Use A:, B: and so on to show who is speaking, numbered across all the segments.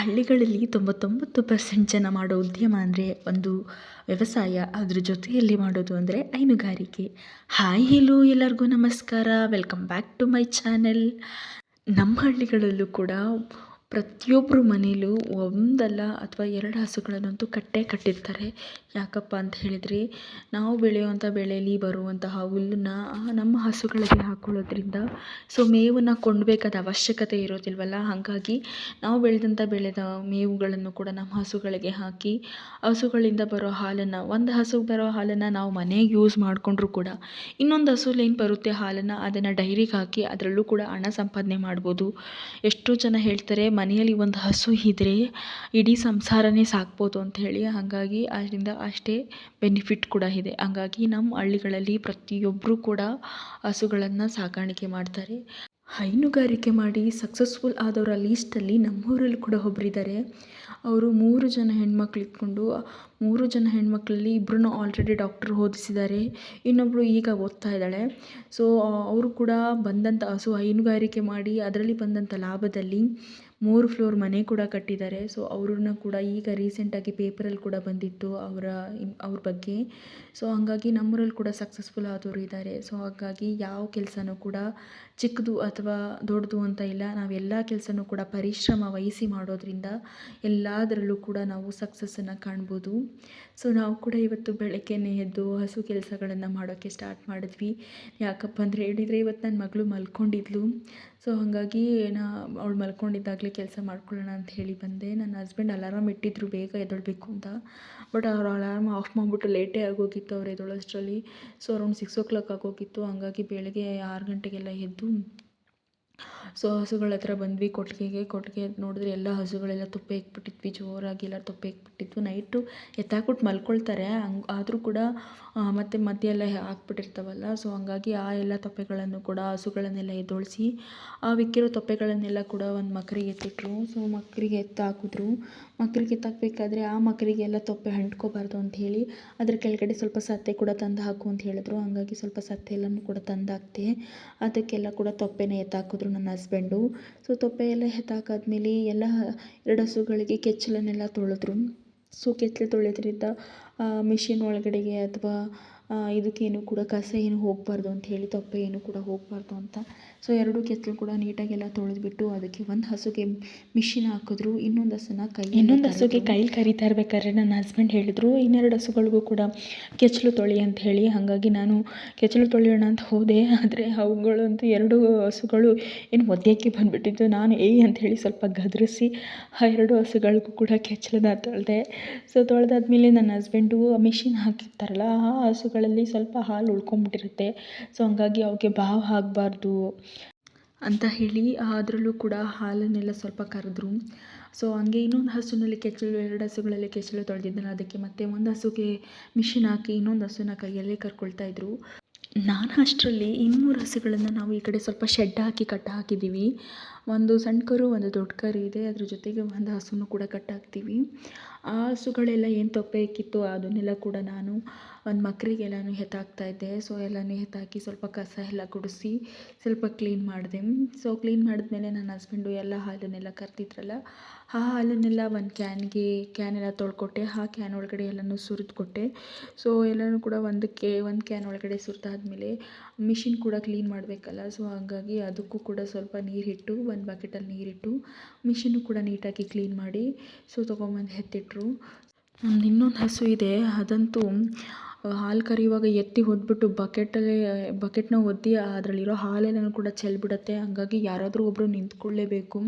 A: ಹಳ್ಳಿಗಳಲ್ಲಿ ತೊಂಬತ್ತೊಂಬತ್ತು ಪರ್ಸೆಂಟ್ ಜನ ಮಾಡೋ ಉದ್ಯಮ ಅಂದರೆ ಒಂದು ವ್ಯವಸಾಯ. ಅದ್ರ ಜೊತೆಯಲ್ಲಿ ಮಾಡೋದು ಅಂದರೆ ಹೈನುಗಾರಿಕೆ. ಹಾಯ್ ಹೆಲೋ ಎಲ್ಲರಿಗೂ ನಮಸ್ಕಾರ. Welcome back to my channel ನಮ್ಮ ಹಳ್ಳಿಗಳಲ್ಲೂ ಕೂಡ ಪ್ರತಿಯೊಬ್ಬರು ಮನೆಯಲ್ಲೂ ಒಂದಲ್ಲ ಅಥವಾ ಎರಡು ಹಸುಗಳನ್ನಂತೂ ಕಟ್ಟೇ ಕಟ್ಟಿರ್ತಾರೆ. ಯಾಕಪ್ಪ ಅಂತ ಹೇಳಿದರೆ, ನಾವು ಬೆಳೆಯುವಂಥ ಬೆಳೆಯಲ್ಲಿ ಬರುವಂತಹ ಹುಲ್ಲನ್ನ ನಮ್ಮ ಹಸುಗಳಿಗೆ ಹಾಕೊಳ್ಳೋದ್ರಿಂದ ಸೊ ಮೇವನ್ನು ಕೊಂಡ್ಬೇಕಾದ ಅವಶ್ಯಕತೆ ಇರೋದಿಲ್ವಲ್ಲ? ಹಾಗಾಗಿ ನಾವು ಬೆಳೆದಂಥ ಬೆಳೆದ ಮೇವುಗಳನ್ನು ಕೂಡ ನಮ್ಮ ಹಸುಗಳಿಗೆ ಹಾಕಿ, ಹಸುಗಳಿಂದ ಬರೋ ಹಾಲನ್ನು, ಒಂದು ಹಸುಗೆ ಬರೋ ಹಾಲನ್ನು ನಾವು ಮನೆಗೆ ಯೂಸ್ ಮಾಡಿಕೊಂಡ್ರೂ ಕೂಡ ಇನ್ನೊಂದು ಹಸುಲೇನು ಬರುತ್ತೆ ಹಾಲನ್ನು, ಅದನ್ನು ಡೈರಿಗೆ ಹಾಕಿ ಅದರಲ್ಲೂ ಕೂಡ ಹಣ ಸಂಪಾದನೆ ಮಾಡ್ಬೋದು. ಎಷ್ಟೋ ಜನ ಹೇಳ್ತಾರೆ ಮನೆಯಲ್ಲಿ ಒಂದು ಹಸು ಇದ್ದರೆ ಇಡೀ ಸಂಸಾರನೇ ಸಾಕ್ಬೋದು ಅಂತ ಹೇಳಿ, ಹಾಗಾಗಿ ಅದರಿಂದ ಅಷ್ಟೇ ಬೆನಿಫಿಟ್ ಕೂಡ ಇದೆ. ಹಾಗಾಗಿ ನಮ್ಮ ಹಳ್ಳಿಗಳಲ್ಲಿ ಪ್ರತಿಯೊಬ್ಬರೂ ಕೂಡ ಹಸುಗಳನ್ನು ಸಾಕಾಣಿಕೆ ಮಾಡ್ತಾರೆ. ಹೈನುಗಾರಿಕೆ ಮಾಡಿ ಸಕ್ಸಸ್ಫುಲ್ ಆದವರ ಲೀಸ್ಟಲ್ಲಿ ನಮ್ಮೂರಲ್ಲಿ ಕೂಡ ಒಬ್ಬರಿದ್ದಾರೆ ಅವರು ಮೂರು ಜನ ಹೆಣ್ಮಕ್ಳು ಇಟ್ಕೊಂಡು, ಮೂರು ಜನ ಹೆಣ್ಮಕ್ಳಲ್ಲಿ ಇಬ್ಬರನ್ನ ಆಲ್ರೆಡಿ ಡಾಕ್ಟ್ರ್ ಓದಿಸಿದ್ದಾರೆ. ಇನ್ನೊಬ್ಬಳು ಈಗ ಓದ್ತಾ ಇದ್ದಾಳೆ. ಸೊ ಅವರು ಕೂಡ ಬಂದಂಥ ಹಸು ಹೈನುಗಾರಿಕೆ ಮಾಡಿ, ಅದರಲ್ಲಿ ಬಂದಂಥ ಲಾಭದಲ್ಲಿ ಮೂರು ಫ್ಲೋರ್ ಮನೆ ಕೂಡ ಕಟ್ಟಿದ್ದಾರೆ. ಸೊ ಅವ್ರನ್ನ ಕೂಡ ಈಗ ರೀಸೆಂಟಾಗಿ ಪೇಪರಲ್ಲಿ ಕೂಡ ಬಂದಿತ್ತು ಅವರ ಅವ್ರ ಬಗ್ಗೆ. ಸೊ ಹಂಗಾಗಿ ನಮ್ಮೂರಲ್ಲಿ ಕೂಡ ಸಕ್ಸಸ್ಫುಲ್ ಆದವರು ಇದ್ದಾರೆ. ಸೊ ಹಾಗಾಗಿ ಯಾವ ಕೆಲಸನೂ ಕೂಡ ಚಿಕ್ಕದು ಅಥವಾ ದೊಡ್ಡದು ಅಂತ ಇಲ್ಲ. ನಾವು ಎಲ್ಲ ಕೆಲಸನೂ ಕೂಡ ಪರಿಶ್ರಮ ವಹಿಸಿ ಮಾಡೋದ್ರಿಂದ ಎಲ್ಲದರಲ್ಲೂ ಕೂಡ ನಾವು ಸಕ್ಸಸ್ಸನ್ನು ಕಾಣ್ಬೋದು. ಸೊ ನಾವು ಕೂಡ ಇವತ್ತು ಬೆಳಗ್ಗೆನೇ ಎದ್ದು ಹಸು ಕೆಲಸಗಳನ್ನು ಮಾಡೋಕ್ಕೆ ಸ್ಟಾರ್ಟ್ ಮಾಡಿದ್ವಿ. ಯಾಕಪ್ಪ ಅಂದರೆ ಹೇಳಿದರೆ ಇವತ್ತು ನನ್ನ ಮಗಳು ಮಲ್ಕೊಂಡಿದ್ಲು. ಸೊ ಹಾಗಾಗಿ ನಾ ಅವಳು ಮಲ್ಕೊಂಡಿದ್ದಾಗಲೇ ಕೆಲಸ ಮಾಡ್ಕೊಳ್ಳೋಣ ಅಂತ ಹೇಳಿ ಬಂದೆ. ನನ್ನ ಹಸ್ಬೆಂಡ್ ಅಲಾರಾಮ್ ಇಟ್ಟಿದ್ರು, ಬೇಗ ಎದ್ದೇಳಬೇಕು ಅಂತ. ಬಟ್ ಅವ್ರ ಅಲಾರಾಮ್ ಆಫ್ ಮಾಡಿಬಿಟ್ಟು ಲೇಟೇ ಆಗೋಗಿತ್ತು ಅವ್ರು ಎದೊಳೋಷ್ಟರಲ್ಲಿ so around six o'clock ಆಗೋಗಿತ್ತು. ಹಂಗಾಗಿ ಬೆಳಗ್ಗೆ ಆರು ಗಂಟೆಗೆಲ್ಲ ಎದ್ದು Mm. ಸೊ ಹಸುಗಳ ಹತ್ರ ಬಂದ್ವಿ, ಕೊಟ್ಟಿಗೆಗೆ, ಕೊಟ್ಟಿಗೆ ನೋಡಿದ್ರೆ ಎಲ್ಲ ಹಸುಗಳೆಲ್ಲ ತುಪ್ಪ ಇಕ್ಬಿಟ್ಟಿದ್ವಿ ಜೋರಾಗಿ ಎಲ್ಲ ತುಪ್ಪ ಇಕ್ಬಿಟ್ಟಿದ್ವು ನೈಟು ಎತ್ತಾಕ್ಬಿಟ್ಟು ಮಲ್ಕೊಳ್ತಾರೆ, ಹಂಗೆ ಆದರೂ ಕೂಡ ಮತ್ತೆ ಮಧ್ಯ ಎಲ್ಲ ಹಾಕ್ಬಿಟ್ಟಿರ್ತಾವಲ್ಲ, ಸೊ ಹಂಗಾಗಿ ಆ ಎಲ್ಲ ತೊಪ್ಪೆಗಳನ್ನು ಕೂಡ ಹಸುಗಳನ್ನೆಲ್ಲ ಎದ್ದೋಳಿಸಿ, ಆ ಇಕ್ಕಿರೋ ತೊಪ್ಪೆಗಳನ್ನೆಲ್ಲ ಕೂಡ ಒಂದು ಮಕರಿಗೆ ಎತ್ತಿಟ್ರು. ಸೊ ಮಕರಿಗೆ ಎತ್ತಾಕಿದ್ರು. ಮಕರಿಗೆ ಎತ್ತಾಕಬೇಕಾದ್ರೆ ಆ ಮಕರಿಗೆಲ್ಲ ತೊಪ್ಪೆ ಅಂಟ್ಕೋಬಾರ್ದು ಅಂತ ಹೇಳಿ, ಅದ್ರ ಕೆಳಗಡೆ ಸ್ವಲ್ಪ ಸತ್ತೆ ಕೂಡ ತಂದು ಹಾಕು ಅಂತ ಹೇಳಿದ್ರು. ಹಂಗಾಗಿ ಸ್ವಲ್ಪ ಸತ್ತೆ ಎಲ್ಲನೂ ಕೂಡ ತಂದು ಹಾಕ್ತೆ ಅದಕ್ಕೆಲ್ಲ ಕೂಡ ತೊಪ್ಪೆನ ಎತ್ತಾಕಿದ್ರು ನನ್ನ ಹಸ್ಬೆಂಡು ಸೊ ತೊಪ್ಪೆ ಎಲ್ಲ ಎತ್ತಾಕಾದ್ಮೇಲೆ ಎಲ್ಲ ಎರಡು ಹಸುಗಳಿಗೆ ಕೆಚ್ಚಲನ್ನೆಲ್ಲ ತೊಳೆದ್ರು. ಸೊ ಕೆಚ್ಚಲು ತೊಳೆಯೋದ್ರಿಂದ ಮಿಷಿನ್ ಒಳಗಡೆಗೆ ಅಥವಾ ಇದಕ್ಕೇನು ಕೂಡ ಕಸ ಏನು ಹೋಗಬಾರ್ದು ಅಂತ ಹೇಳಿ ತೊಪ್ಪೆ ಏನು ಕೂಡ ಹೋಗಬಾರ್ದು ಅಂತ. ಸೊ ಎರಡು ಕೆತ್ತಲು ಕೂಡ ನೀಟಾಗೆಲ್ಲ ತೊಳೆದ್ಬಿಟ್ಟು ಅದಕ್ಕೆ ಒಂದು ಹಸುಗೆ ಮಿಷಿನ್ ಹಾಕಿದ್ರು ಇನ್ನೊಂದು ಹಸುನ ಕೈ ಇನ್ನೊಂದು ಹಸುಗೆ ಕೈಲಿ ಕರಿತಾ ಇರ್ಬೇಕಾದ್ರೆ ನನ್ನ ಹಸ್ಬೆಂಡ್ ಹೇಳಿದ್ರು ಇನ್ನೆರಡು ಹಸುಗಳಿಗೂ ಕೂಡ ಕೆಚ್ಚಲು ತೊಳಿ ಅಂತ ಹೇಳಿ ಹಾಗಾಗಿ ನಾನು ಕೆಚ್ಚಲು ತೊಳೆಯೋಣ ಅಂತ ಹೋದೆ ಆದರೆ ಅವುಗಳಂತೂ ಎರಡು ಹಸುಗಳು ಏನು ಒದ್ಯಕ್ಕೆ ಬಂದುಬಿಟ್ಟಿದ್ದು ನಾನು ಏಯ್ ಅಂತ ಹೇಳಿ ಸ್ವಲ್ಪ ಗದರಿಸಿ ಆ ಎರಡು ಹಸುಗಳಿಗೂ ಕೂಡ ಕೆಚ್ಚಲನ್ನ ತೊಳೆದೆ. ಸೊ ತೊಳೆದಾದ್ಮೇಲೆ ನನ್ನ ಹಸ್ಬೆಂಡು ಮಿಷಿನ್ ಹಾಕಿರ್ತಾರಲ್ಲ ಆ ಹಸುಗಳಲ್ಲಿ ಸ್ವಲ್ಪ ಹಾಲು ಉಳ್ಕೊಂಬಿಟ್ಟಿರುತ್ತೆ. ಸೊ ಹಂಗಾಗಿ ಅವಕ್ಕೆ ಬಾವು ಆಗಬಾರ್ದು ಅಂತ ಹೇಳಿ, ಅದರಲ್ಲೂ ಕೂಡ ಹಾಲನ್ನೆಲ್ಲ ಸ್ವಲ್ಪ ಕರೆದ್ರು. ಸೊ ಹಂಗೆ ಇನ್ನೊಂದು ಹಸುನಲ್ಲಿ ಕೆಚ್ಚಲು, ಎರಡು ಹಸುಗಳಲ್ಲಿ ಕೆಚ್ಚಲು ತೊಳೆದಿದ್ದಲ್ಲ ಅದಕ್ಕೆ ಮತ್ತೆ ಒಂದು ಹಸುಗೆ ಮಿಷಿನ್ ಹಾಕಿ ಇನ್ನೊಂದು ಹಸುನ ಕೈಯಲ್ಲೇ ಕರ್ಕೊಳ್ತಾ ಇದ್ರು. ನಾನು ಅಷ್ಟರಲ್ಲಿ ಇನ್ನೂರು ಹಸುಗಳನ್ನು ನಾವು ಈ ಕಡೆ ಸ್ವಲ್ಪ ಶೆಡ್ ಹಾಕಿ ಕಟ್ಟಿ ಹಾಕಿದ್ದೀವಿ. ಒಂದು ಸಣ್ಣ ಕರು, ಒಂದು ದೊಡ್ಡ ಕರು ಇದೆ. ಅದ್ರ ಜೊತೆಗೆ ಒಂದು ಹಸುನು ಕೂಡ ಕಟ್ಟಾಕ್ತೀವಿ ಆ ಹಸುಗಳೆಲ್ಲ ಏನು ತೊಪ್ಪೆ ಇಕ್ಕಿತ್ತು ಅದನ್ನೆಲ್ಲ ಕೂಡ ನಾನು ಒಂದು ಮಕ್ಕಳಿಗೆಲ್ಲನೂ ಎತ್ತಾಕ್ತಾ ಇದ್ದೆ. ಸೊ ಎಲ್ಲನೂ ಎತ್ತಾಕಿ ಸ್ವಲ್ಪ ಕಸ ಎಲ್ಲ ಗುಡಿಸಿ ಸ್ವಲ್ಪ ಕ್ಲೀನ್ ಮಾಡಿದೆ. ಸೊ ಕ್ಲೀನ್ ಮಾಡಿದ್ಮೇಲೆ ನನ್ನ ಹಸ್ಬೆಂಡು ಎಲ್ಲ ಹಾಲನ್ನೆಲ್ಲ ಕರೆದಿದ್ರಲ್ಲ, ಆ ಹಾಲನ್ನೆಲ್ಲ ಒಂದು ಕ್ಯಾನ್ಗೆ ಕ್ಯಾನ್ ಎಲ್ಲ ತೊಳ್ಕೊಟ್ಟೆ. ಆ ಕ್ಯಾನ್ ಒಳಗಡೆ ಎಲ್ಲನೂ ಸುರಿದು ಕೊಟ್ಟೆ ಸೊ ಎಲ್ಲನೂ ಕೂಡ ಒಂದಕ್ಕೆ ಒಂದು ಕ್ಯಾನ್ ಒಳಗಡೆ ಸುರಿದಾದ್ಮೇಲೆ ಮಿಷಿನ್ ಕೂಡ ಕ್ಲೀನ್ ಮಾಡಬೇಕಲ್ಲ. ಸೊ ಹಾಗಾಗಿ ಅದಕ್ಕೂ ಕೂಡ ಸ್ವಲ್ಪ ನೀರಿಟ್ಟು ಒಂದು ಬಕೆಟಲ್ಲಿ ನೀರಿಟ್ಟು ಮಿಷಿನ್ನು ಕೂಡ ನೀಟಾಗಿ ಕ್ಲೀನ್ ಮಾಡಿ, ಸೊ ತೊಗೊಂಬಂದು ಎತ್ತಿಟ್ರು. ನಮ್ದು ಇನ್ನೊಂದು ಹಸು ಇದೆ, ಅದಂತೂ ಹಾಲು ಕರೆಯುವಾಗ ಎತ್ತಿ ಒದ್ಬಿಟ್ಟು ಬಕೆಟಲ್ಲೇ, ಬಕೆಟ್ನ ಒದ್ದಿ ಅದರಲ್ಲಿರೋ ಹಾಲೆಲ್ಲನೂ ಕೂಡ ಚೆಲ್ಬಿಡುತ್ತೆ. ಹಂಗಾಗಿ ಯಾರಾದರೂ ಒಬ್ಬರು ನಿಂತ್ಕೊಳ್ಳೇಬೇಕು.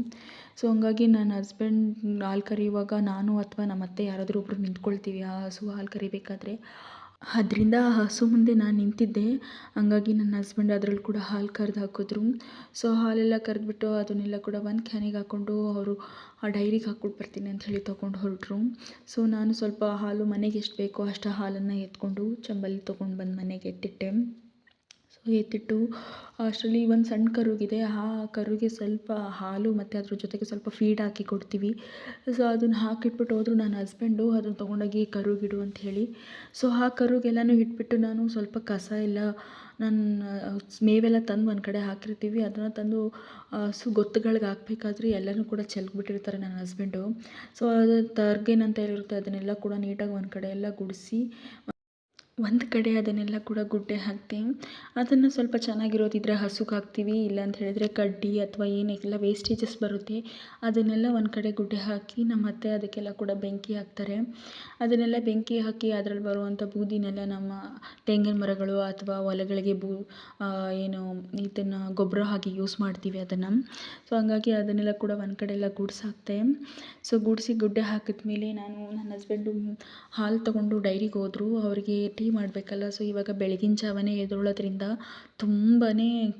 A: ಸೊ ಹಂಗಾಗಿ ನನ್ನ ಹಸ್ಬೆಂಡ್ ಹಾಲು ಕರೆಯುವಾಗ ನಾನು ಅಥವಾ ನಮ್ಮ ಅತ್ತೆ ಯಾರಾದರೂ ಒಬ್ಬರು ನಿಂತ್ಕೊಳ್ತೀವಿ ಆ ಹಸು ಹಾಲು ಕರಿಬೇಕಾದ್ರೆ. ಅದರಿಂದ ಹಸು ಮುಂದೆ ನಾನು ನಿಂತಿದ್ದೆ. ಹಂಗಾಗಿ ನನ್ನ ಹಸ್ಬೆಂಡ್ ಅದ್ರಲ್ಲಿ ಕೂಡ ಹಾಲು ಕರ್ದು ಹಾಕಿದ್ರು. ಸೊ ಹಾಲೆಲ್ಲ ಕರೆದ್ಬಿಟ್ಟು ಅದನ್ನೆಲ್ಲ ಕೂಡ ಒಂದು ಕ್ಯಾನಿಗೆ ಹಾಕ್ಕೊಂಡು ಅವರು ಆ ಡೈರಿಗೆ ಹಾಕ್ಬಿಟ್ಟು ಬರ್ತೀನಿ ಅಂತ ಹೇಳಿ ತೊಗೊಂಡು ಹೊರಟ್ರು. ಸೊ ನಾನು ಸ್ವಲ್ಪ ಹಾಲು ಮನೆಗೆ ಎಷ್ಟು ಬೇಕೋ ಅಷ್ಟು ಹಾಲನ್ನು ಎತ್ಕೊಂಡು ಚಂಬಲ್ಲಿ ತೊಗೊಂಡು ಬಂದು ಮನೆಗೆ ಇಟ್ಟಿಟ್ಟೆ ಸೊ ಎತ್ತಿಟ್ಟು, ಅಷ್ಟರಲ್ಲಿ ಒಂದು ಸಣ್ಣ ಕರುಗಿದೆ. ಆ ಕರುಗೆ ಸ್ವಲ್ಪ ಹಾಲು ಮತ್ತು ಅದ್ರ ಜೊತೆಗೆ ಸ್ವಲ್ಪ ಫೀಡ್ ಹಾಕಿ ಕೊಡ್ತೀವಿ. ಸೊ ಅದನ್ನು ಹಾಕಿಟ್ಬಿಟ್ಟು ಹೋದ್ರು ನನ್ನ ಹಸ್ಬೆಂಡು ಅದನ್ನು ತೊಗೊಂಡೋಗಿ ಕರುಗಿಡು ಅಂತ ಹೇಳಿ. ಸೊ ಆ ಕರುಗೆಲ್ಲನೂ ಇಟ್ಬಿಟ್ಟು ನಾನು ಸ್ವಲ್ಪ ಕಸ ಎಲ್ಲ ನನ್ನ ಮೇವೆಲ್ಲ ತಂದು ಒಂದು ಕಡೆ ಹಾಕಿರ್ತೀವಿ. ಅದನ್ನು ತಂದು ಹಸು ಗೊತ್ತುಗಳಿಗೆ ಹಾಕ್ಬೇಕಾದ್ರೆ ಎಲ್ಲನೂ ಕೂಡ ಚೆಲ್ಬಿಟ್ಟಿರ್ತಾರೆ ನನ್ನ ಹಸ್ಬೆಂಡು ಸೊ ಅದು ತರ್ಗೇನಂತ ಅಂತ ಇರುತ್ತೆ ಅದನ್ನೆಲ್ಲ ಕೂಡ ನೀಟಾಗಿ ಒಂದು ಕಡೆ ಎಲ್ಲ ಗುಡಿಸಿ ಒಂದು ಕಡೆ ಅದನ್ನೆಲ್ಲ ಕೂಡ ಗುಡ್ಡೆ ಹಾಕ್ತೀನಿ ಅದನ್ನು ಸ್ವಲ್ಪ ಚೆನ್ನಾಗಿರೋದಿದ್ರೆ ಹಸುಗೆ ಹಾಕ್ತೀವಿ ಇಲ್ಲ ಅಂತ ಹೇಳಿದ್ರೆ ಕಡ್ಡಿ ಅಥವಾ ಏನೆಲ್ಲ ವೇಸ್ಟೇಜಸ್ ಬರುತ್ತೆ. ಅದನ್ನೆಲ್ಲ ಒಂದು ಕಡೆ ಗುಡ್ಡೆ ಹಾಕಿ ನಮ್ಮ ಅತ್ತೆ ಅದಕ್ಕೆಲ್ಲ ಕೂಡ ಬೆಂಕಿ ಹಾಕ್ತಾರೆ. ಅದನ್ನೆಲ್ಲ ಬೆಂಕಿ ಹಾಕಿ ಅದ್ರಲ್ಲಿ ಬರುವಂಥ ಬೂದಿನೆಲ್ಲ ನಮ್ಮ ತೆಂಗಿನ ಮರಗಳು ಅಥವಾ ಹೊಲಗಳಿಗೆ ಬೂ ಏನು, ಇದನ್ನು ಗೊಬ್ಬರ ಹಾಕಿ ಯೂಸ್ ಮಾಡ್ತೀವಿ ಅದನ್ನು. ಸೊ ಹಂಗಾಗಿ ಅದನ್ನೆಲ್ಲ ಕೂಡ ಒಂದು ಕಡೆ ಎಲ್ಲ ಗುಡ್ಸಾಕ್ತೆ. ಸೊ ಗುಡಿಸಿ ಗುಡ್ಡೆ ಹಾಕಿದ್ಮೇಲೆ ನಾನು ನನ್ನ ಹಸ್ಬೆಂಡು ಹಾಲು ತೊಗೊಂಡು ಡೈರಿಗೆ ಹೋದರು. ಅವರಿಗೆ ಟೀ ಮಾಡಬೇಕಲ್ಲ ಸೊ ಇವಾಗ ಬೆಳಗಿನ ಜಾವನೇ ಎದ್ದೇಳೋದ್ರಿಂದ ತುಂಬಾ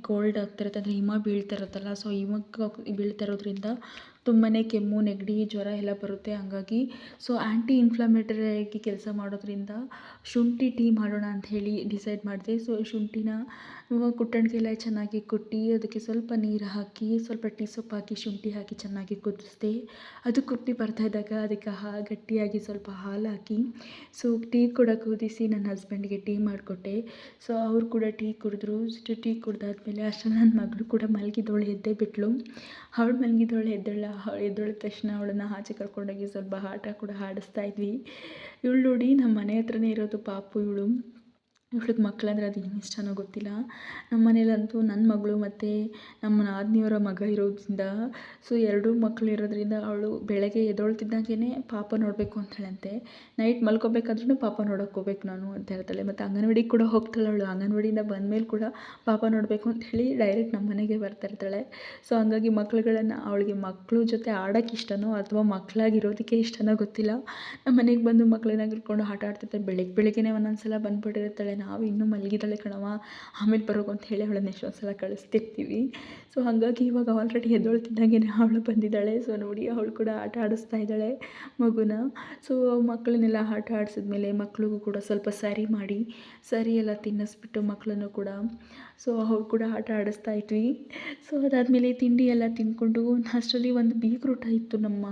A: ಕೋಲ್ಡ್ ಆಗ್ತಿರುತ್ತೆ, ಅಂದರೆ ಹಿಮ ಬೀಳ್ತಿರುತ್ತಲ್ಲ ಸೊ ಹಿಮಕ್ಕೆ ಬೀಳ್ತಾ ಇರೋದ್ರಿಂದ ತುಂಬಾ ಕೆಮ್ಮು, ನೆಗಡಿ, ಜ್ವರ ಎಲ್ಲ ಬರುತ್ತೆ. ಹಂಗಾಗಿ ಸೊ ಆ್ಯಂಟಿ ಇನ್ಫ್ಲಮೇಟರಿ ಆಗಿ ಕೆಲಸ ಮಾಡೋದ್ರಿಂದ ಶುಂಠಿ ಟೀ ಮಾಡೋಣ ಅಂತ ಹೇಳಿ ಡಿಸೈಡ್ ಮಾಡಿದೆ. ಸೊ ಶುಂಠಿನ ಕುಟ್ಟಣಿಗೆಲ್ಲ ಚೆನ್ನಾಗಿ ಕುಟ್ಟಿ ಅದಕ್ಕೆ ಸ್ವಲ್ಪ ನೀರು ಹಾಕಿ, ಸ್ವಲ್ಪ ಟೀ ಸೊಪ್ಪು ಹಾಕಿ, ಶುಂಠಿ ಹಾಕಿ ಚೆನ್ನಾಗಿ ಕುದಿಸಿದೆ. ಅದು ಕುಟ್ಟಿ ಬರ್ತಾ ಇದ್ದಾಗ ಅದಕ್ಕೆ ಹಾ ಗಟ್ಟಿಯಾಗಿ ಸ್ವಲ್ಪ ಹಾಲು ಹಾಕಿ ಸೊ ಟೀ ಕೂಡ ಕುದಿಸಿ ನನ್ನ ಹಸ್ಬೆಂಡ್ಗೆ ಟೀ ಮಾಡಿಕೊಟ್ಟೆ. ಸೊ ಅವರು ಕೂಡ ಟೀ ಕುಡಿದ್ರು. ಟೀ ಕುಡ್ದಾದ್ಮೇಲೆ ಅಷ್ಟರಲ್ಲಿ ನನ್ನ ಮಗಳು ಕೂಡ ಮಲಗಿದೋಳು ಎದ್ದೇ ಬಿಟ್ಲು. ಅವಳು ಮಲಗಿದೋಳು ಎದ್ದೇಳ ಎದ್ದೇಳಿದ ತಕ್ಷಣ ಅವಳನ್ನು ಆಚೆ ಕರ್ಕೊಂಡೋಗಿ ಸ್ವಲ್ಪ ಆಟ ಕೂಡ ಆಡಿಸ್ತಾ ಇದ್ವಿ. ಇವಳು ನೋಡಿ ನಮ್ಮ ಮನೆ ಹತ್ರನೇ ಇರೋದು ಪಾಪು ಇವಳು. ಇವ್ಳಿಗೆ ಮಕ್ಕಳಂದ್ರೆ ಅದು ಏನು ಇಷ್ಟನೋ ಗೊತ್ತಿಲ್ಲ. ನಮ್ಮ ಮನೆಯಲ್ಲಂತೂ ನನ್ನ ಮಗಳು ಮತ್ತು ನಮ್ಮ ನಾದಿನಿಯವರ ಮಗ ಇರೋದ್ರಿಂದ, ಸೊ ಎರಡೂ ಮಕ್ಕಳು ಇರೋದ್ರಿಂದ ಅವಳು ಬೆಳಗ್ಗೆ ಎದ್ದೇಳ್ತಿದ್ದಾಗೇ ಪಾಪ ನೋಡಬೇಕು ಅಂತಾಳಂತೆ ನೈಟ್ ಮಲ್ಕೋಬೇಕಾದ್ರೂ ಪಾಪ ನೋಡೋಕೆ ಹೋಗ್ಬೇಕು ನಾನು ಅಂತ ಹೇಳ್ತಾಳೆ. ಮತ್ತು ಅಂಗನವಾಡಿಗೆ ಕೂಡ ಹೋಗ್ತಾಳೆ ಅವಳು. ಅಂಗನವಾಡಿಯಿಂದ ಬಂದಮೇಲೆ ಕೂಡ ಪಾಪ ನೋಡಬೇಕು ಅಂತ ಹೇಳಿ ಡೈರೆಕ್ಟ್ ನಮ್ಮ ಮನೆಗೆ ಬರ್ತಾ ಇರ್ತಾಳೆ. ಸೊ ಹಂಗಾಗಿ ಮಕ್ಳುಗಳನ್ನು ಅವಳಿಗೆ ಮಕ್ಕಳು ಜೊತೆ ಆಡೋಕ್ಕೆ ಇಷ್ಟನೋ ಅಥವಾ ಮಕ್ಕಳಾಗಿರೋದಕ್ಕೆ ಇಷ್ಟನೋ ಗೊತ್ತಿಲ್ಲ. ನಮ್ಮ ಮನೆಗೆ ಬಂದು ಮಕ್ಕಳನ್ನ ಕರ್ಕೊಂಡು ಆಟ ಆಡ್ತಿರ್ತಾಳೆ ಬೆಳಗ್ಗೆ ಬೆಳಗ್ಗೆನೇ ಒಂದೊಂದು ಸಲ ಬಂದುಬಿಟ್ಟಿರ್ತಾಳೆ ನಾವು ಇನ್ನೂ ಮಲಗಿದ್ದಾಳೆ ಕಣವ ಆಮೇಲೆ ಬರೋಕು ಅಂತ ಹೇಳಿ ಅವಳನ್ನ ಎಷ್ಟೊಂದು ಸಲ ಕಳಿಸ್ತಿರ್ತೀವಿ. ಸೊ ಹಾಗಾಗಿ ಇವಾಗ ಆಲ್ರೆಡಿ ಎದ್ದೊಳ್ತಿದ್ದಂಗೆ ಅವಳು ಬಂದಿದ್ದಾಳೆ. ಸೊ ನೋಡಿ ಅವಳು ಕೂಡ ಆಟ ಆಡಿಸ್ತಾ ಇದ್ದಾಳೆ ಮಗುನ. ಸೊ ಮಕ್ಕಳನ್ನೆಲ್ಲ ಆಟ ಆಡಿಸಿದ್ಮೇಲೆ ಮಕ್ಕಳಿಗೂ ಕೂಡ ಸ್ವಲ್ಪ ಸರಿ ಮಾಡಿ, ಸರಿ ಎಲ್ಲ ತಿನ್ನಿಸ್ಬಿಟ್ಟು ಮಕ್ಕಳನ್ನು ಕೂಡ. ಸೊ ಅವಳು ಕೂಡ ಆಟ ಆಡಿಸ್ತಾ ಇದ್ವಿ. ಸೊ ಅದಾದಮೇಲೆ ತಿಂಡಿ ಎಲ್ಲ ತಿಂದ್ಕೊಂಡು ಅಷ್ಟರಲ್ಲಿ ಒಂದು ಬೀಗ್ರೂಟ ಇತ್ತು ನಮ್ಮ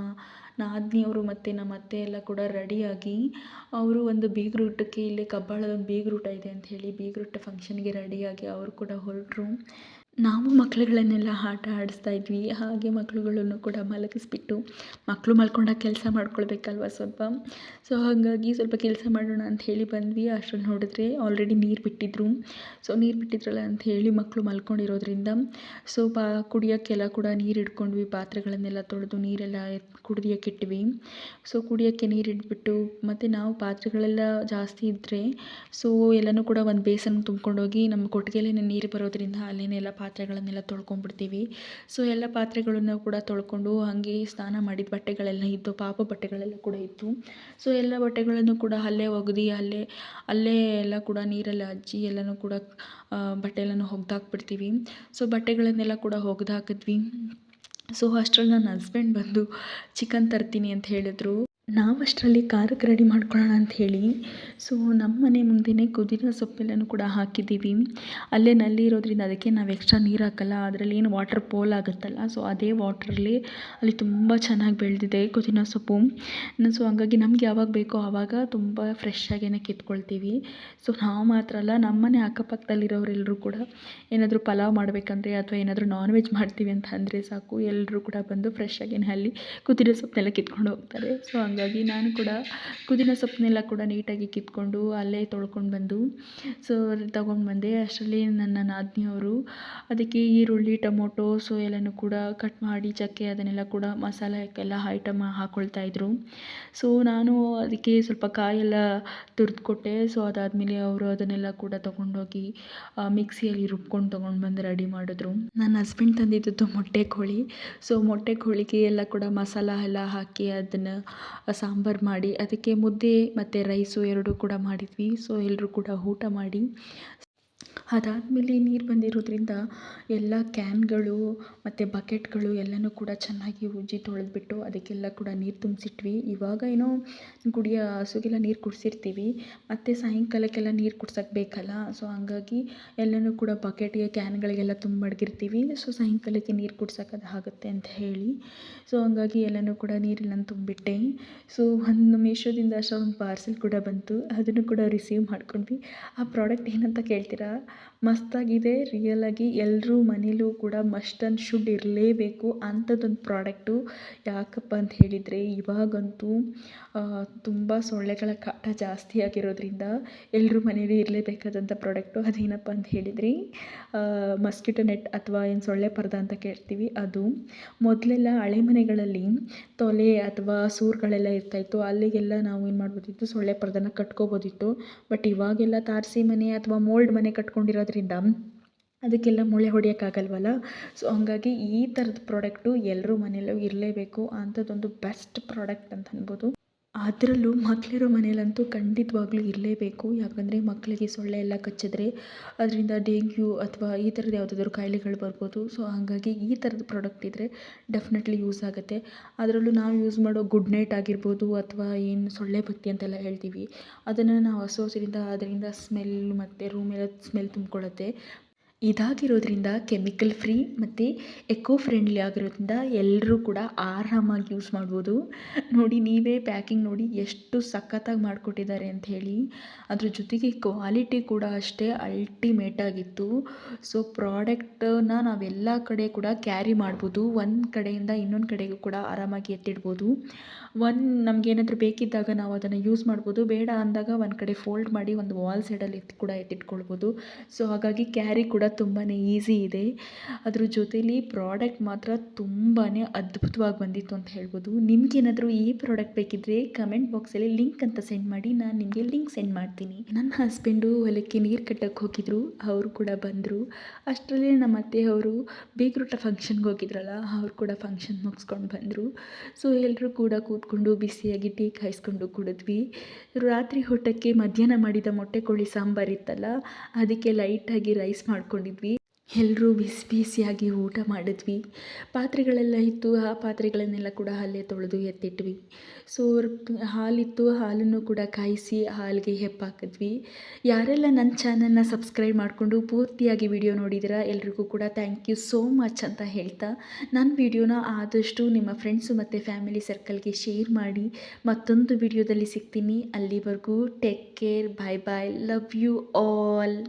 A: ನಾದಿನಿಯವರು ಮತ್ತು ನಮ್ಮ ಅತ್ತೆ ಎಲ್ಲ ಕೂಡ ರೆಡಿಯಾಗಿ ಅವರು ಒಂದು ಬೀಗ್ರೂಟಕ್ಕೆ ಇಲ್ಲಿ ಕಬ್ಬಾಳದ ಒಂದು ಬೀಗ್ರೂಟ ಇದೆ ಅಂತ ಹೇಳಿ ಬೀಗ್ರೂಟ ಫಂಕ್ಷನ್ಗೆ ರೆಡಿಯಾಗಿ ಅವರು ಕೂಡ ಹೊರಟರು. ನಾವು ಮಕ್ಳುಗಳನ್ನೆಲ್ಲ ಆಟ ಆಡಿಸ್ತಾ ಇದ್ವಿ. ಹಾಗೆ ಮಕ್ಕಳುಗಳನ್ನು ಕೂಡ ಮಲಗಿಸ್ಬಿಟ್ಟು ಮಕ್ಕಳು ಮಲ್ಕೊಂಡಾಗ ಕೆಲಸ ಮಾಡ್ಕೊಳ್ಬೇಕಲ್ವ ಸ್ವಲ್ಪ? ಸೊ ಹಾಗಾಗಿ ಸ್ವಲ್ಪ ಕೆಲಸ ಮಾಡೋಣ ಅಂತ ಹೇಳಿ ಬಂದ್ವಿ. ಅಷ್ಟ್ರಲ್ಲಿ ನೋಡಿದ್ರೆ ಆಲ್ರೆಡಿ ನೀರು ಬಿಟ್ಟಿದ್ರು. ಸೊ ನೀರು ಬಿಟ್ಟಿದ್ರಲ್ಲ ಅಂತ ಹೇಳಿ ಮಕ್ಕಳು ಮಲ್ಕೊಂಡಿರೋದ್ರಿಂದ ಸೊ ಪಾ, ಕುಡಿಯೋಕ್ಕೆಲ್ಲ ಕೂಡ ನೀರು ಇಟ್ಕೊಂಡ್ವಿ ಪಾತ್ರೆಗಳನ್ನೆಲ್ಲ ತೊಳೆದು ನೀರೆಲ್ಲ ಕುಡಿಯೋಕೆ ಇಟ್ವಿ. ಸೊ ಕುಡಿಯೋಕ್ಕೆ ನೀರು ಇಟ್ಬಿಟ್ಟು ಮತ್ತು ನಾವು ಪಾತ್ರೆಗಳೆಲ್ಲ ಜಾಸ್ತಿ ಇದ್ದರೆ ಸೊ ಎಲ್ಲನೂ ಕೂಡ ಒಂದು ಬೇಸನ್ ತುಂಬ್ಕೊಂಡೋಗಿ ನಮ್ಮ ಕೊಟ್ಟಿಗೆಲೇ ನೀರು ಬರೋದ್ರಿಂದ ಅಲ್ಲೇನೆ ಎಲ್ಲ ಪಾತ್ರೆಗಳನ್ನೆಲ್ಲ ತೊಳ್ಕೊಂಡ್ಬಿಡ್ತೀವಿ. ಸೊ ಎಲ್ಲ ಪಾತ್ರೆಗಳನ್ನು ಕೂಡ ತೊಳ್ಕೊಂಡು ಹಾಗೆ ಸ್ನಾನ ಮಾಡಿದ ಬಟ್ಟೆಗಳೆಲ್ಲ ಇದ್ದು, ಪಾಪ ಬಟ್ಟೆಗಳೆಲ್ಲ ಕೂಡ ಇತ್ತು. ಸೊ ಎಲ್ಲ ಬಟ್ಟೆಗಳನ್ನು ಕೂಡ ಅಲ್ಲೇ ಒಗ್ದು, ಅಲ್ಲೇ ಅಲ್ಲೇ ಎಲ್ಲ ಕೂಡ ನೀರಲ್ಲಿ ಅಜ್ಜಿ ಎಲ್ಲನೂ ಕೂಡ ಬಟ್ಟೆ ಒಗ್ದಾಕ್ಬಿಡ್ತೀವಿ. ಸೊ ಬಟ್ಟೆಗಳನ್ನೆಲ್ಲ ಕೂಡ ಒಗ್ದು ಹಾಕಿದ್ವಿ ಸೊ ಅಷ್ಟ್ರಲ್ಲಿ ನನ್ನ ಹಸ್ಬೆಂಡ್ ಬಂದು ಚಿಕನ್ ತರ್ತೀನಿ ಅಂತ ಹೇಳಿದ್ರು. ನಾವು ಅಷ್ಟರಲ್ಲಿ ಖಾರಕ್ಕೆ ರೆಡಿ ಮಾಡ್ಕೊಳ್ಳೋಣ ಅಂತ ಹೇಳಿ. ಸೊ ನಮ್ಮ ಮನೆ ಮುಂದೆಯೇ ಕುದಿನ ಸೊಪ್ಪೆಲ್ಲನೂ ಕೂಡ ಹಾಕಿದ್ದೀವಿ. ಅಲ್ಲೇ ನಲ್ಲಿ ಇರೋದ್ರಿಂದ ಅದಕ್ಕೆ ನಾವು ಎಕ್ಸ್ಟ್ರಾ ನೀರು ಹಾಕಲ್ಲ, ಅದರಲ್ಲಿ ಏನು ವಾಟರ್ ಪೋಲ್ ಆಗುತ್ತಲ್ಲ ಸೊ ಅದೇ ವಾಟ್ರಲ್ಲಿ ಅಲ್ಲಿ ತುಂಬ ಚೆನ್ನಾಗಿ ಬೆಳೆದಿದೆ ಕುದಿನ ಸೊಪ್ಪು. ಸೊ ಹಂಗಾಗಿ ನಮ್ಗೆ ಯಾವಾಗ ಬೇಕೋ ಆವಾಗ ತುಂಬ ಫ್ರೆಶ್ ಆಗೇನೆ ಕಿತ್ಕೊಳ್ತೀವಿ. ಸೊ ನಾವು ಮಾತ್ರ ಅಲ್ಲ ನಮ್ಮನೆ ಅಕ್ಕಪಕ್ಕದಲ್ಲಿರೋರೆಲ್ಲರೂ ಕೂಡ ಏನಾದರೂ ಪಲಾವ್ ಮಾಡಬೇಕಂದ್ರೆ ಅಥವಾ ಏನಾದರೂ ನಾನ್ ವೆಜ್ ಮಾಡ್ತೀವಿ ಅಂತ ಅಂದರೆ ಸಾಕು ಎಲ್ಲರೂ ಕೂಡ ಬಂದು ಫ್ರೆಶ್ ಅಲ್ಲಿ ಕುದಿರೋ ಸೊಪ್ಪನ್ನೆಲ್ಲ ಕಿತ್ಕೊಂಡು ಹೋಗ್ತಾರೆ. ಸೊ ಹಂಗಾಗಿ ನಾನು ಕೂಡ ಪುದೀನ ಸೊಪ್ಪನ್ನೆಲ್ಲ ಕೂಡ ನೀಟಾಗಿ ಕಿತ್ಕೊಂಡು ಅಲ್ಲೇ ತೊಳ್ಕೊಂಡು ಬಂದು ಸೊ ತಗೊಂಡು ಬಂದೆ. ಅಷ್ಟರಲ್ಲಿ ನನ್ನ ನಾದಿನಿಯವರು ಅದಕ್ಕೆ ಈರುಳ್ಳಿ, ಟೊಮೊಟೊ ಸೊ ಎಲ್ಲನೂ ಕೂಡ ಕಟ್ ಮಾಡಿ ಚಕ್ಕೆ ಅದನ್ನೆಲ್ಲ ಕೂಡ ಮಸಾಲೆಗೆಲ್ಲ ಐಟಮ್ ಹಾಕ್ಕೊಳ್ತಾ ಇದ್ದರು ಸೊ ನಾನು ಅದಕ್ಕೆ ಸ್ವಲ್ಪ ಕಾಯೆಲ್ಲ ತುರ್ದು ಕೊಟ್ಟೆ ಸೊ ಅದಾದಮೇಲೆ ಅವರು ಅದನ್ನೆಲ್ಲ ಕೂಡ ತೊಗೊಂಡೋಗಿ ಮಿಕ್ಸಿಯಲ್ಲಿ ರುಬ್ಕೊಂಡು ತೊಗೊಂಡು ಬಂದು ರೆಡಿ ಮಾಡಿದ್ರು. ನನ್ನ ಹಸ್ಬೆಂಡ್ ತಂದಿದ್ದು ಮೊಟ್ಟೆ ಕೋಳಿ. ಸೊ ಮೊಟ್ಟೆ ಕೋಳಿಗೆ ಎಲ್ಲ ಕೂಡ ಮಸಾಲ ಎಲ್ಲ ಹಾಕಿ ಅದನ್ನು ಸಾಂಬಾರು ಮಾಡಿ ಅದಕ್ಕೆ ಮುದ್ದೆ ಮತ್ತು ರೈಸು ಎರಡೂ ಕೂಡ ಮಾಡಿದ್ವಿ. ಸೊ ಎಲ್ಲರೂ ಕೂಡ ಊಟ ಮಾಡಿ. ಅದಾದಮೇಲೆ ನೀರು ಬಂದಿರೋದ್ರಿಂದ ಎಲ್ಲ ಕ್ಯಾನ್ಗಳು ಮತ್ತು ಬಕೆಟ್ಗಳು ಎಲ್ಲನೂ ಕೂಡ ಚೆನ್ನಾಗಿ ಉಜ್ಜಿ ತೊಳೆದ್ಬಿಟ್ಟು ಅದಕ್ಕೆಲ್ಲ ಕೂಡ ನೀರು ತುಂಬಿಸಿಟ್ವಿ. ಇವಾಗ ಏನೋ ಕುಡಿಯೋ ಹಸುಗೆಲ್ಲ ನೀರು ಕುಡಿಸಿರ್ತೀವಿ. ಮತ್ತು ಸಾಯಂಕಾಲಕ್ಕೆಲ್ಲ ನೀರು ಕುಡ್ಸೋಕ್ಕೆ ಬೇಕಲ್ಲ. ಸೊ ಹಂಗಾಗಿ ಎಲ್ಲನೂ ಕೂಡ ಬಕೆಟ್ಗೆ, ಕ್ಯಾನ್ಗಳಿಗೆಲ್ಲ ತುಂಬ ಮಡಗಿರ್ತೀವಿ ಸೊ ಸಾಯಂಕಾಲಕ್ಕೆ ನೀರು ಕುಡ್ಸೋಕೆ ಅದು ಆಗುತ್ತೆ ಅಂತ ಹೇಳಿ. ಸೊ ಹಂಗಾಗಿ ಎಲ್ಲನೂ ಕೂಡ ನೀರೆಲ್ಲನೂ ತುಂಬಿಟ್ಟೆ ಸೊ ಒಂದು ಮೀಶೋದಿಂದ ಅಷ್ಟೊಂದು ಪಾರ್ಸೆಲ್ ಕೂಡ ಬಂತು. ಅದನ್ನು ಕೂಡ ರಿಸೀವ್ ಮಾಡ್ಕೊಂಡ್ವಿ. ಆ ಪ್ರಾಡಕ್ಟ್ ಏನಂತ ಕೇಳ್ತೀರಾ? ಮಸ್ತಾಗಿದೆ. ರಿಯಲಾಗಿ ಎಲ್ಲರೂ ಮನೇಲೂ ಕೂಡ ಮಸ್ಟ್ ಆ್ಯಂಡ್ ಶುಡ್ ಇರಲೇಬೇಕು ಅಂಥದ್ದೊಂದು ಪ್ರಾಡಕ್ಟು ಯಾಕಪ್ಪ ಅಂತ ಹೇಳಿದರೆ ಇವಾಗಂತೂ ತುಂಬ ಸೊಳ್ಳೆಗಳ ಕಾಟ ಜಾಸ್ತಿ ಆಗಿರೋದ್ರಿಂದ ಎಲ್ಲರೂ ಮನೇಲಿ ಇರಲೇಬೇಕಾದಂಥ ಪ್ರಾಡಕ್ಟು ಅದೇನಪ್ಪ ಅಂತ ಹೇಳಿದರೆ ಮಸ್ಕಿಟೋ ನೆಟ್ ಅಥವಾ ಏನು ಸೊಳ್ಳೆ ಪರ್ದ ಅಂತ ಕೇಳ್ತೀವಿ, ಅದು ಮೊದಲೆಲ್ಲ ಹಳೆ ಮನೆಗಳಲ್ಲಿ ತೊಲೆ ಅಥವಾ ಸೂರುಗಳೆಲ್ಲ ಇರ್ತಾಯಿತ್ತು, ಅಲ್ಲಿಗೆಲ್ಲ ನಾವು ಏನು ಮಾಡ್ಬೋದಿತ್ತು, ಸೊಳ್ಳೆ ಪರ್ದನ ಕಟ್ಕೋಬೋದಿತ್ತು. ಬಟ್ ಇವಾಗೆಲ್ಲ ತಾರಸಿ ಮನೆ ಅಥವಾ ಮೋಲ್ಡ್ ಮನೆ ಕಟ್ಕೊಂಡಿರೋದ್ರಿಂದ ಅದಕ್ಕೆಲ್ಲ ಮೊಳೆ ಹೊಡಿಯೋಕ್ಕಾಗಲ್ವಲ್ಲ? ಸೊ ಹಂಗಾಗಿ ಈ ಥರದ ಪ್ರಾಡಕ್ಟು ಎಲ್ಲರೂ ಮನೆಯಲ್ಲೂ ಇರಲೇಬೇಕು. ಅಂಥದ್ದೊಂದು ಬೆಸ್ಟ್ ಪ್ರಾಡಕ್ಟ್ ಅಂತ ಅನ್ಬೋದು. ಅದರಲ್ಲೂ ಮಕ್ಕಳಿರೋ ಮನೇಲಂತೂ ಖಂಡಿತವಾಗ್ಲೂ ಇರಲೇಬೇಕು. ಯಾಕಂದರೆ ಮಕ್ಕಳಿಗೆ ಸೊಳ್ಳೆ ಎಲ್ಲ ಕಚ್ಚಿದ್ರೆ ಅದರಿಂದ ಡೆಂಗ್ಯೂ ಅಥವಾ ಈ ಥರದ ಯಾವುದಾದ್ರು ಕಾಯಿಲೆಗಳು ಬರ್ಬೋದು. ಸೊ ಹಾಗಾಗಿ ಈ ಥರದ ಪ್ರಾಡಕ್ಟ್ ಇದ್ದರೆ ಡೆಫಿನೆಟ್ಲಿ ಯೂಸ್ ಆಗುತ್ತೆ. ಅದರಲ್ಲೂ ನಾವು ಯೂಸ್ ಮಾಡೋ ಗುಡ್ ನೈಟ್ ಆಗಿರ್ಬೋದು ಅಥವಾ ಏನು ಸೊಳ್ಳೆ ಬತ್ತಿ ಅಂತೆಲ್ಲ ಹೇಳ್ತೀವಿ. ಅದನ್ನು ನಾವು ಹಸು ಹಸಿರಿಂದ ಅದರಿಂದ ಸ್ಮೆಲ್ ಮತ್ತು ರೂಮೆಲ್ಲ ಸ್ಮೆಲ್ ತುಂಬಿಕೊಳ್ಳುತ್ತೆ. ಇದಾಗಿರೋದ್ರಿಂದ ಕೆಮಿಕಲ್ ಫ್ರೀ ಮತ್ತು ಎಕೋ ಫ್ರೆಂಡ್ಲಿ ಆಗಿರೋದ್ರಿಂದ ಎಲ್ಲರೂ ಕೂಡ ಆರಾಮಾಗಿ ಯೂಸ್ ಮಾಡ್ಬೋದು. ನೋಡಿ, ನೀವೇ ಪ್ಯಾಕಿಂಗ್ ನೋಡಿ ಎಷ್ಟು ಸಖತ್ತಾಗಿ ಮಾಡಿಕೊಟ್ಟಿದ್ದಾರೆ ಅಂತ ಹೇಳಿ. ಅದ್ರ ಜೊತೆಗೆ ಕ್ವಾಲಿಟಿ ಕೂಡ ಅಷ್ಟೇ ಅಲ್ಟಿಮೇಟ್ ಆಗಿತ್ತು. ಸೊ ಪ್ರಾಡಕ್ಟನ್ನ ನಾವೆಲ್ಲ ಕಡೆ ಕೂಡ ಕ್ಯಾರಿ ಮಾಡ್ಬೋದು. ಒಂದು ಕಡೆಯಿಂದ ಇನ್ನೊಂದು ಕಡೆಗೂ ಕೂಡ ಆರಾಮಾಗಿ ಎತ್ತಿಡ್ಬೋದು. ಒಂದು ನಮಗೇನಾದರೂ ಬೇಕಿದ್ದಾಗ ನಾವು ಅದನ್ನು ಯೂಸ್ ಮಾಡ್ಬೋದು. ಬೇಡ ಅಂದಾಗ ಒಂದು ಕಡೆ ಫೋಲ್ಡ್ ಮಾಡಿ ಒಂದು ವಾಲ್ ಸೈಡಲ್ಲಿ ಎತ್ತಿ ಕೂಡ ಎತ್ತಿಟ್ಕೊಳ್ಬೋದು. ಸೊ ಹಾಗಾಗಿ ಕ್ಯಾರಿ ಕೂಡ ತುಂಬಾ ಈಸಿ ಇದೆ. ಅದ್ರ ಜೊತೇಲಿ ಪ್ರಾಡಕ್ಟ್ ಮಾತ್ರ ತುಂಬಾ ಅದ್ಭುತವಾಗಿ ಬಂದಿತ್ತು ಅಂತ ಹೇಳ್ಬೋದು. ನಿಮ್ಗೇನಾದರೂ ಈ ಪ್ರಾಡಕ್ಟ್ ಬೇಕಿದ್ದರೆ ಕಮೆಂಟ್ ಬಾಕ್ಸಲ್ಲಿ ಲಿಂಕ್ ಅಂತ ಸೆಂಡ್ ಮಾಡಿ, ನಾನು ನಿಮಗೆ ಲಿಂಕ್ ಸೆಂಡ್ ಮಾಡ್ತೀನಿ. ನನ್ನ ಹಸ್ಬೆಂಡು ಹೊಲಕ್ಕೆ ನೀರು ಕಟ್ಟಕ್ಕೆ ಹೋಗಿದ್ರು, ಅವರು ಕೂಡ ಬಂದರು. ಅಷ್ಟರಲ್ಲಿ ನಮ್ಮ ಅತ್ತೆ ಅವರು ಬೇಗ್ರೂಟ ಫಂಕ್ಷನ್ಗೆ ಹೋಗಿದ್ರಲ್ಲ, ಅವ್ರು ಕೂಡ ಫಂಕ್ಷನ್ ಮುಗಿಸ್ಕೊಂಡು ಬಂದರು. ಸೊ ಎಲ್ಲರೂ ಕೂಡ ಕೂತ್ಕೊಂಡು ಬಿಸಿಯಾಗಿ ಟೀ ಕಾಯಿಸ್ಕೊಂಡು ಕುಡಿದ್ವಿ. ರಾತ್ರಿ ಹೊಟ್ಟಕ್ಕೆ ಮಧ್ಯಾಹ್ನ ಮಾಡಿದ ಮೊಟ್ಟೆ ಕೋಳಿ ಸಾಂಬಾರ್ ಇತ್ತಲ್ಲ, ಅದಕ್ಕೆ ಲೈಟಾಗಿ ರೈಸ್ ಮಾಡ್ಕೊಂಡಿದ್ವಿ ಎಲ್ಲರೂ ಬಿಸಿ ಬಿಸಿಯಾಗಿ ಊಟ ಮಾಡಿದ್ವಿ. ಪಾತ್ರೆಗಳೆಲ್ಲ ಇತ್ತು. ಆ ಪಾತ್ರೆಗಳನ್ನೆಲ್ಲ ಕೂಡ ಅಲ್ಲೇ ತೊಳೆದು ಎತ್ತಿಟ್ವಿ. ಸೊ ಹಾಲಿತ್ತು. ಹಾಲನ್ನು ಕೂಡ ಕಾಯಿಸಿ ಹಾಲಿಗೆ ಹೆಪ್ಪಾಕಿದ್ವಿ. ಯಾರೆಲ್ಲ ನನ್ನ ಚಾನಲ್ನ ಸಬ್ಸ್ಕ್ರೈಬ್ ಮಾಡಿಕೊಂಡು ಪೂರ್ತಿಯಾಗಿ ವಿಡಿಯೋ ನೋಡಿದ್ದೀರಾ, ಎಲ್ರಿಗೂ ಕೂಡ ಥ್ಯಾಂಕ್ ಯು ಸೋ ಮಚ್ ಅಂತ ಹೇಳ್ತಾ, ನನ್ನ ವಿಡಿಯೋನ ಆದಷ್ಟು ನಿಮ್ಮ ಫ್ರೆಂಡ್ಸು ಮತ್ತು ಫ್ಯಾಮಿಲಿ ಸರ್ಕಲ್ಗೆ ಶೇರ್ ಮಾಡಿ. ಮತ್ತೊಂದು ವಿಡಿಯೋದಲ್ಲಿ ಸಿಗ್ತೀನಿ. ಅಲ್ಲಿವರೆಗೂ take care. Bye bye. Love you all.